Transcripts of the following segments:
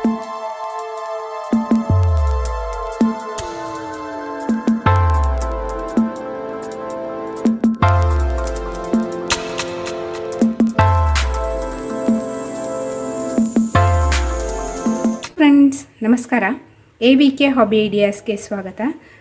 Friends ನಮಸ್ಕಾರ. A V K hobby ಐಡಿಯಾಸ್ಗೆ ಸ್ವಾಗತ.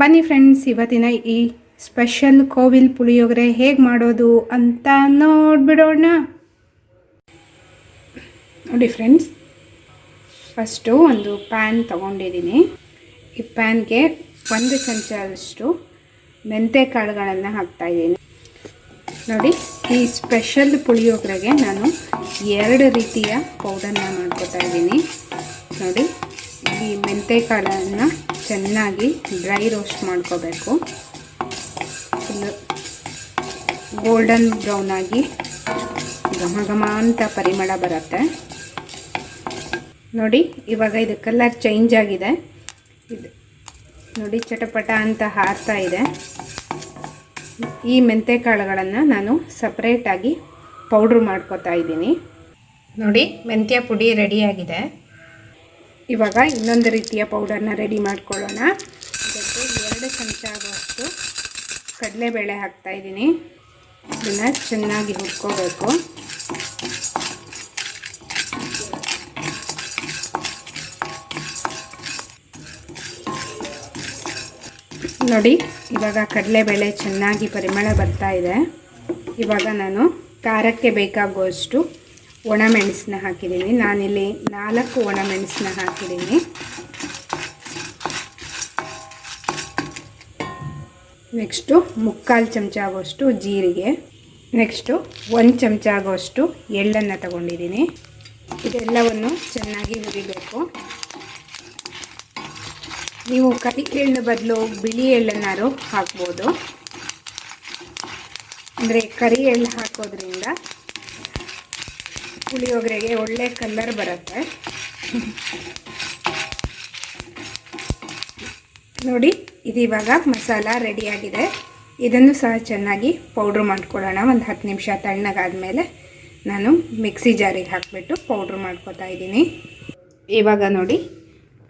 ಬನ್ನಿ ಫ್ರೆಂಡ್ಸ್ ಇವತ್ತಿನ ಈ ಸ್ಪೆಷಲ್ ಕೋವಿಲ್ ಪುಳಿಯೋಗರೆ ಹೇಗೆ ಮಾಡೋದು ಅಂತ ನೋಡಿಬಿಡೋಣ. ನೋಡಿ ಫ್ರೆಂಡ್ಸ್ ಫಸ್ಟು ಒಂದು ಪ್ಯಾನ್ ತೊಗೊಂಡಿದ್ದೀನಿ. ಈ ಪ್ಯಾನ್ಗೆ ಒಂದು ಚಮಚದಷ್ಟು ಮೆಂತೆ ಕಾಳುಗಳನ್ನು ಹಾಕ್ತಾಯಿದ್ದೀನಿ ನೋಡಿ, ಈ ಸ್ಪೆಷಲ್ ಪುಳಿಯೋಗರೆಗೆ ನಾನು ಎರಡು ರೀತಿಯ ಪೌಡರ್ನ ಮಾಡ್ಕೊತಾ ಇದ್ದೀನಿ. ನೋಡಿ, ಈ ಮೆಂತೆ ಕಾಳನ್ನು ಚೆನ್ನಾಗಿ ಡ್ರೈ ರೋಸ್ಟ್ ಮಾಡ್ಕೋಬೇಕು. ಫುಲ್ಲು ಗೋಲ್ಡನ್ ಬ್ರೌನ್ ಆಗಿ ಘಮ ಘಮ ಅಂತ ಪರಿಮಳ ಬರುತ್ತೆ. ನೋಡಿ, ಇವಾಗ ಇದು ಕಲರ್ ಚೇಂಜ್ ಆಗಿದೆ. ಇದು ನೋಡಿ, ಚಟಪಟ ಅಂತ ಹಾರ್ತಾ ಇದೆ. ಈ ಮೆಂತೆ ಕಾಳುಗಳನ್ನು ನಾನು ಸಪ್ರೇಟಾಗಿ ಪೌಡ್ರ್ ಮಾಡ್ಕೋತಾ ಇದ್ದೀನಿ. ನೋಡಿ, ಮೆಂತ್ಯ ಪುಡಿ ರೆಡಿಯಾಗಿದೆ ಇವಾಗ ಇನ್ನೊಂದು ರೀತಿಯ ಪೌಡರ್ನ ರೆಡಿ ಮಾಡ್ಕೊಳ್ಳೋಣ. ಇದಕ್ಕೆ ಎರಡು ಚಮಚ ಆಗುವಷ್ಟು ಕಡಲೆಬೇಳೆ ಹಾಕ್ತಾಯಿದ್ದೀನಿ ಇದನ್ನು ಚೆನ್ನಾಗಿ ಹುರ್ಕೋಬೇಕು ನೋಡಿ, ಇವಾಗ ಕಡಲೆಬೇಳೆ ಚೆನ್ನಾಗಿ ಪರಿಮಳ ಬರ್ತಾ ಇದೆ. ಇವಾಗ ನಾನು ಖಾರಕ್ಕೆ ಬೇಕಾಗುವಷ್ಟು ಒಣಮೆಣಸನ್ನ ಹಾಕಿದ್ದೀನಿ. ನಾನಿಲ್ಲಿ ನಾಲ್ಕು ಒಣಮೆಣಸನ್ನ ಹಾಕಿದ್ದೀನಿ. ನೆಕ್ಸ್ಟು ಮುಕ್ಕಾಲು ಚಮಚ ಆಗೋಷ್ಟು ಜೀರಿಗೆ. ನೆಕ್ಸ್ಟು ಒಂದು ಚಮಚ ಆಗೋಷ್ಟು ಎಳ್ಳನ್ನು ತಗೊಂಡಿದ್ದೀನಿ. ಇದೆಲ್ಲವನ್ನು ಚೆನ್ನಾಗಿ ಹುರಿಬೇಕು. ನೀವು ಕರಿ ಎಳ್ಳು ಬದಲು ಬಿಳಿ ಎಳ್ಳನ್ನಾರು ಹಾಕ್ಬೋದು. ಅಂದರೆ ಕರಿ ಎಳ್ಳು ಹಾಕೋದ್ರಿಂದ ಪುಳಿಯೋಗರೆಗೆ ಒಳ್ಳೆ ಕಲರ್ ಬರುತ್ತೆ. ನೋಡಿ ಇದಿವಾಗ ಮಸಾಲ ರೆಡಿಯಾಗಿದೆ ಇದನ್ನು ಸಹ ಚೆನ್ನಾಗಿ ಪೌಡ್ರ್ ಮಾಡ್ಕೊಳ್ಳೋಣ. ಒಂದು ಹತ್ತು ನಿಮಿಷ ತಣ್ಣಗಾದಮೇಲೆ ನಾನು ಮಿಕ್ಸಿ ಜಾರಿಗೆ ಹಾಕಿಬಿಟ್ಟು ಪೌಡ್ರ್ ಮಾಡ್ಕೋತಾ ಇದ್ದೀನಿ. ಇವಾಗ ನೋಡಿ,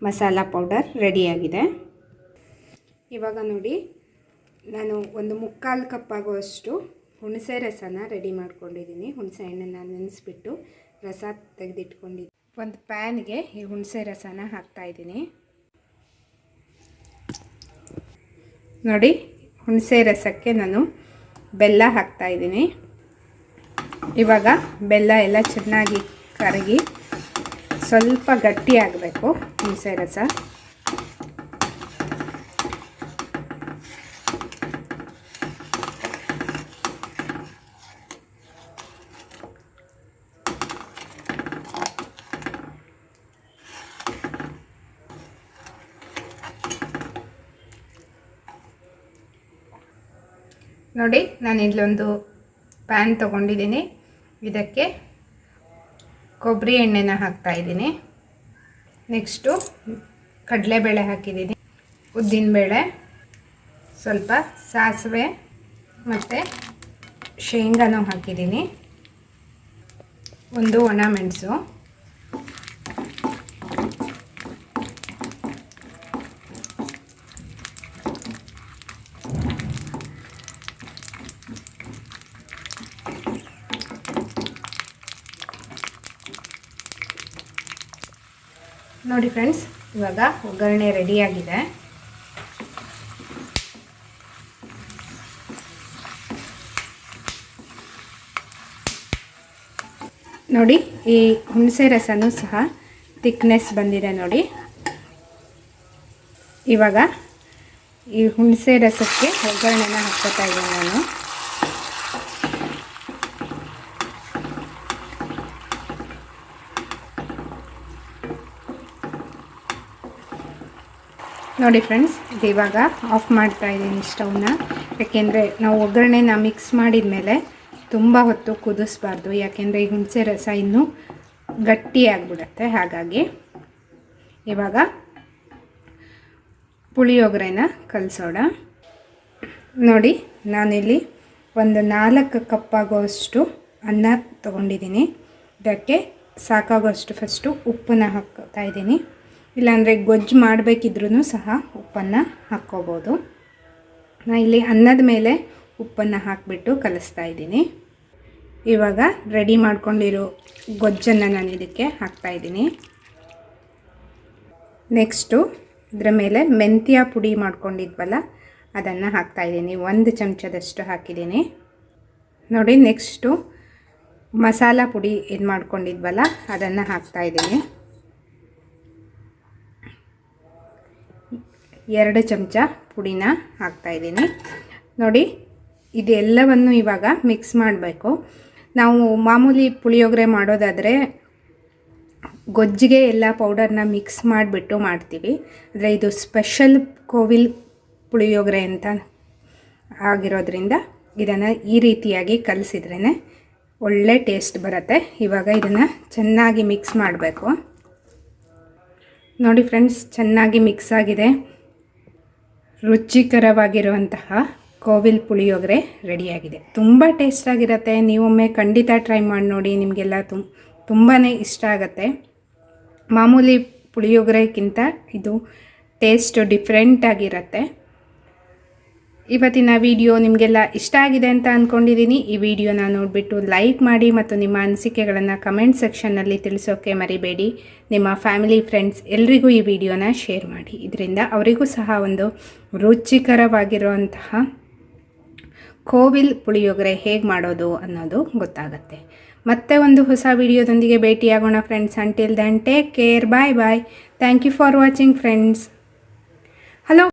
ಮಸಾಲ ಪೌಡರ್ ರೆಡಿಯಾಗಿದೆ ಇವಾಗ ನೋಡಿ, ನಾನು ಒಂದು ಮುಕ್ಕಾಲು ಕಪ್ ಆಗುವಷ್ಟು ಹುಣಸೆ ರಸನ ರೆಡಿ ಮಾಡ್ಕೊಂಡಿದ್ದೀನಿ. ಹುಣಸೆ ಹಣ್ಣನ್ನು ನೆನೆಸ್ಬಿಟ್ಟು ರಸ ತೆಗೆದಿಟ್ಕೊಂಡಿದ್ದೀನಿ. ಒಂದು ಪ್ಯಾನ್ಗೆ ಈ ಹುಣಸೆ ರಸನ ಹಾಕ್ತಾಯಿದ್ದೀನಿ ನೋಡಿ, ಹುಣಸೆ ರಸಕ್ಕೆ ನಾನು ಬೆಲ್ಲ ಹಾಕ್ತಾಯಿದ್ದೀನಿ ಇವಾಗ ಬೆಲ್ಲ ಎಲ್ಲ ಚೆನ್ನಾಗಿ ಕರಗಿ ಸ್ವಲ್ಪ ಗಟ್ಟಿಯಾಗಬೇಕು ಹುಣಸೆ ರಸ. ನೋಡಿ, ನಾನು ಇಲ್ಲೊಂದು ಪ್ಯಾನ್ ತಗೊಂಡಿದ್ದೀನಿ. ಇದಕ್ಕೆ ಕೊಬ್ಬರಿ ಎಣ್ಣೆನ ಹಾಕ್ತಾಯಿದ್ದೀನಿ ನೆಕ್ಸ್ಟು ಕಡಲೆಬೇಳೆ ಹಾಕಿದ್ದೀನಿ. ಉದ್ದಿನಬೇಳೆ, ಸ್ವಲ್ಪ ಸಾಸಿವೆ ಮತ್ತು ಶೇಂಗಾನೂ ಹಾಕಿದ್ದೀನಿ. ಒಂದು ಒಣ ಮೆಣಸು. ನೋಡಿ ಫ್ರೆಂಡ್ಸ್ ಇವಾಗ ಒಗ್ಗರಣೆ ರೆಡಿಯಾಗಿದೆ ನೋಡಿ, ಈ ಹುಣಸೆ ರಸನೂ ಸಹ ತಿಕ್ನೆಸ್ ಬಂದಿದೆ ನೋಡಿ. ಇವಾಗ ಈ ಹುಣಸೆ ರಸಕ್ಕೆ ಒಗ್ಗರಣೆನ ಹಾಕ್ಕೋತಾ ಇದ್ದೀನಿ ನಾನು. ನೋಡಿ ಫ್ರೆಂಡ್ಸ್ ಇದು ಇವಾಗ ಆಫ್ ಮಾಡ್ತಾ ಇದ್ದೀನಿ ಸ್ಟವ್ನ ಯಾಕೆಂದರೆ ನಾವು ಒಗ್ಗರಣೆನ ಮಿಕ್ಸ್ ಮಾಡಿದ ಮೇಲೆ ತುಂಬ ಹೊತ್ತು ಕುದಿಸ್ಬಾರ್ದು. ಯಾಕೆಂದರೆ ಈ ಹುಣಸೆ ರಸ ಇನ್ನೂ ಗಟ್ಟಿಯಾಗ್ಬಿಡತ್ತೆ. ಹಾಗಾಗಿ ಇವಾಗ ಪುಳಿಯೋಗರೆನ ಕಲಿಸೋಣ. ನೋಡಿ, ನಾನಿಲ್ಲಿ ಒಂದು ನಾಲ್ಕು ಕಪ್ ಆಗೋಷ್ಟು ಅನ್ನ ತೊಗೊಂಡಿದ್ದೀನಿ. ಇದಕ್ಕೆ ಸಾಕಾಗೋಷ್ಟು ಫಸ್ಟು ಉಪ್ಪನ್ನ ಹಾಕ್ತಾ ಇದ್ದೀನಿ. ಇಲ್ಲಾಂದರೆ ಗೊಜ್ಜು ಮಾಡಬೇಕಿದ್ರೂ ಸಹ ಉಪ್ಪನ್ನು ಹಾಕ್ಕೋಬೋದು. ನಾ ಇಲ್ಲಿ ಅನ್ನದ ಮೇಲೆ ಉಪ್ಪನ್ನು ಹಾಕಿಬಿಟ್ಟು ಕಲಿಸ್ತಾ ಇದ್ದೀನಿ. ಇವಾಗ ರೆಡಿ ಮಾಡ್ಕೊಂಡಿರೋ ಗೊಜ್ಜನ್ನು ನಾನು ಇದಕ್ಕೆ ಹಾಕ್ತಾಯಿದ್ದೀನಿ ನೆಕ್ಸ್ಟು ಇದರ ಮೇಲೆ ಮೆಂತ್ಯ ಪುಡಿ ಮಾಡ್ಕೊಂಡಿದ್ವಲ್ಲ, ಅದನ್ನು ಹಾಕ್ತಾಯಿದ್ದೀನಿ ಒಂದು ಚಮಚದಷ್ಟು ಹಾಕಿದ್ದೀನಿ. ನೋಡಿ ನೆಕ್ಸ್ಟು ಮಸಾಲ ಪುಡಿ ಇದು ಮಾಡ್ಕೊಂಡಿದ್ವಲ್ಲ, ಅದನ್ನು ಹಾಕ್ತಾಯಿದ್ದೀನಿ ಎರಡು ಚಮಚ ಪುಡಿನ ಹಾಕ್ತಾಯಿದ್ದೀನಿ ನೋಡಿ, ಇದೆಲ್ಲವನ್ನು ಇವಾಗ ಮಿಕ್ಸ್ ಮಾಡಬೇಕು. ನಾವು ಮಾಮೂಲಿ ಪುಳಿಯೋಗರೆ ಮಾಡೋದಾದರೆ ಗೊಜ್ಜಿಗೆ ಎಲ್ಲ ಪೌಡರ್ನ ಮಿಕ್ಸ್ ಮಾಡಿಬಿಟ್ಟು ಮಾಡ್ತೀವಿ. ಆದರೆ ಇದು ಸ್ಪೆಷಲ್ ಕೋವಿಲ್ ಪುಳಿಯೋಗರೆ ಅಂತ ಆಗಿರೋದ್ರಿಂದ ಇದನ್ನು ಈ ರೀತಿಯಾಗಿ ಕಲಿಸಿದ್ರೇ ಒಳ್ಳೆ ಟೇಸ್ಟ್ ಬರುತ್ತೆ. ಇವಾಗ ಇದನ್ನು ಚೆನ್ನಾಗಿ ಮಿಕ್ಸ್ ಮಾಡಬೇಕು. ನೋಡಿ ಫ್ರೆಂಡ್ಸ್ ಚೆನ್ನಾಗಿ ಮಿಕ್ಸ್ ಆಗಿದೆ. ರುಚಿಕರವಾಗಿರುವಂತಹ ಕೋವಿಲ್ ಪುಳಿಯೋಗರೆ ರೆಡಿಯಾಗಿದೆ. ತುಂಬ ಟೇಸ್ಟಾಗಿರುತ್ತೆ ನೀವೊಮ್ಮೆ ಖಂಡಿತ ಟ್ರೈ ಮಾಡಿ ನೋಡಿ. ನಿಮಗೆಲ್ಲ ತುಂಬ ತುಂಬಾ ಇಷ್ಟ ಆಗುತ್ತೆ. ಮಾಮೂಲಿ ಪುಳಿಯೋಗರೆಗಿಂತ ಇದು ಟೇಸ್ಟ್ ಡಿಫ್ರೆಂಟಾಗಿರುತ್ತೆ ಇವತ್ತಿನ ವಿಡಿಯೋ ನಿಮಗೆಲ್ಲ ಇಷ್ಟ ಆಗಿದೆ ಅಂತ ಅಂದ್ಕೊಂಡಿದ್ದೀನಿ ಈ ವಿಡಿಯೋನ ನೋಡಿಬಿಟ್ಟು ಲೈಕ್ ಮಾಡಿ ಮತ್ತು ನಿಮ್ಮ ಅನಿಸಿಕೆಗಳನ್ನು ಕಮೆಂಟ್ ಸೆಕ್ಷನ್ನಲ್ಲಿ ತಿಳಿಸೋಕ್ಕೆ ಮರಿಬೇಡಿ. ನಿಮ್ಮ ಫ್ಯಾಮಿಲಿ ಫ್ರೆಂಡ್ಸ್ ಎಲ್ರಿಗೂ ಈ ವಿಡಿಯೋನ ಶೇರ್ ಮಾಡಿ. ಇದರಿಂದ ಅವರಿಗೂ ಸಹ ಒಂದು ರುಚಿಕರವಾಗಿರುವಂತಹ ಕೋವಿಲ್ ಪುಳಿಯೋಗರೆ ಹೇಗೆ ಮಾಡೋದು ಅನ್ನೋದು ಗೊತ್ತಾಗುತ್ತೆ. ಮತ್ತೆ ಒಂದು ಹೊಸ ವಿಡಿಯೋದೊಂದಿಗೆ ಭೇಟಿಯಾಗೋಣ friends until then take care bye bye thank you for watching friends